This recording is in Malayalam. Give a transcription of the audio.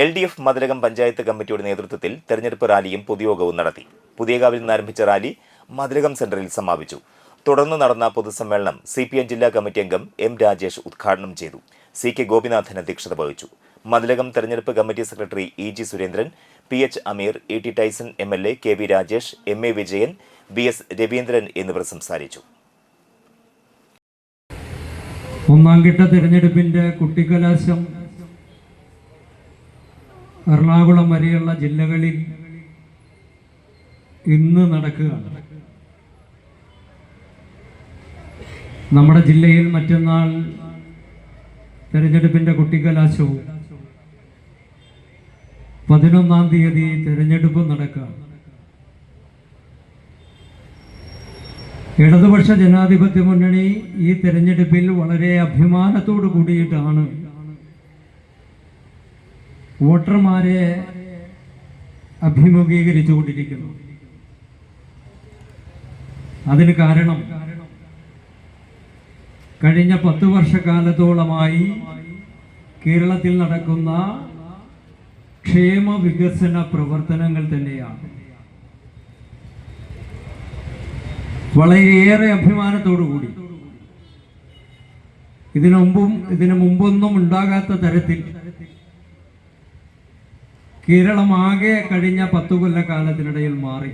L D F Mathilakam panchayat കമ്മിറ്റിയുടെ നേതൃത്വത്തിൽ തെരഞ്ഞെടുപ്പ് റാലിയും പൊതുയോഗവും നടത്തി. പുതിയകാവിൽ നിന്ന് ആരംഭിച്ച റാലി മതിലകം സെന്ററിൽ സമാപിച്ചു. തുടർന്ന് നടന്ന പൊതുസമ്മേളനം സി പി എം ജില്ലാ കമ്മിറ്റി അംഗം എം രാജേഷ് ഉദ്ഘാടനം ചെയ്തു. സി കെ ഗോപിനാഥൻ അധ്യക്ഷത വഹിച്ചു. മതിലകം തെരഞ്ഞെടുപ്പ് committee secretary E G Surendran P H Ameer E T Tyson M L A K V Rajesh M A Vijayan B S Raveendran എന്നിവർ സംസാരിച്ചു. ഒന്നാം ഘട്ട തെരഞ്ഞെടുപ്പിന്റെ കുട്ടിക്കലാശം എറണാകുളം വരെയുള്ള ജില്ലകളിൽ ഇന്ന് നടക്കുകയാണ്. നമ്മുടെ ജില്ലയിൽ മറ്റന്നാൾ തെരഞ്ഞെടുപ്പിന്റെ കുട്ടിക്കലാശവും പതിനൊന്നാം തീയതി തിരഞ്ഞെടുപ്പ് നടക്കുക ഇടതുപക്ഷ ജനാധിപത്യ മുന്നണി ഈ തെരഞ്ഞെടുപ്പിൽ വളരെ അഭിമാനത്തോടു കൂടിയിട്ടാണ് വോട്ടർമാരെ അഭിമുഖീകരിച്ചുകൊണ്ടിരിക്കുന്നു അതിന് കാരണം കഴിഞ്ഞ പത്ത് വർഷക്കാലത്തോളമായി കേരളത്തിൽ നടക്കുന്ന ക്ഷേമ വികസന പ്രവർത്തനങ്ങൾ തന്നെയാണ്. വളരെയേറെ അഭിമാനത്തോടുകൂടി ഇതിനു മുമ്പും ഇതിനു മുമ്പൊന്നും ഉണ്ടാകാത്ത തരത്തിൽ കേരളമാകെ കഴിഞ്ഞ പത്തു കൊല്ലക്കാലത്തിനിടയിൽ മാറി.